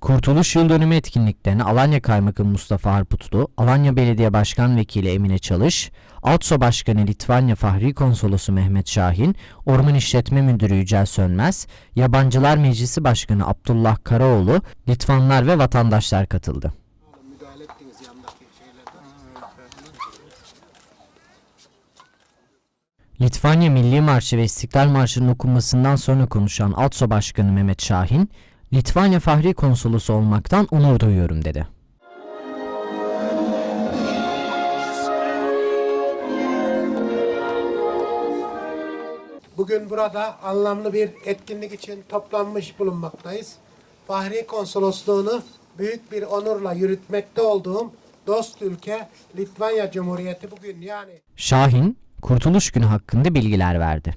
Kurtuluş Yıl Dönümü etkinliklerine Alanya Kaymakamı Mustafa Harputlu, Alanya Belediye Başkan Vekili Emine Çalış, Altso Başkanı Litvanya Fahri Konsolosu Mehmet Şahin, Orman İşletme Müdürü Yücel Sönmez, Yabancılar Meclisi Başkanı Abdullah Karaoğlu, Litvanlar ve vatandaşlar katıldı. Litvanya Milli Marşı ve İstiklal Marşı'nın okunmasından sonra konuşan Altso Başkanı Mehmet Şahin, Litvanya Fahri Konsolosu olmaktan onur duyuyorum dedi. Bugün burada anlamlı bir etkinlik için toplanmış bulunmaktayız. Fahri Konsolosluğunu büyük bir onurla yürütmekte olduğum dost ülke Litvanya Cumhuriyeti bugün yani Şahin, Kurtuluş Günü hakkında bilgiler verdi.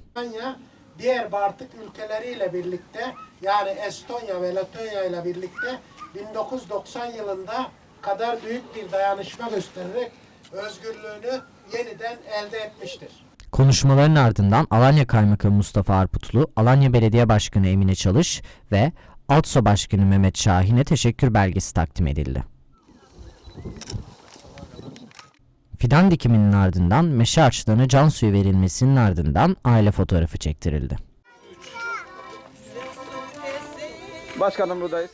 Diğer Baltık ülkeleriyle birlikte yani Estonya ve Latonya ile birlikte 1990 yılında kadar büyük bir dayanışma göstererek özgürlüğünü yeniden elde etmiştir. Konuşmaların ardından Alanya Kaymakamı Mustafa Arputlu, Alanya Belediye Başkanı Emine Çalış ve Altso Başkanı Mehmet Şahin'e teşekkür belgesi takdim edildi. Fidan dikiminin ardından meşe ağaçlarına can suyu verilmesinin ardından aile fotoğrafı çektirildi. Başkanım buradayız.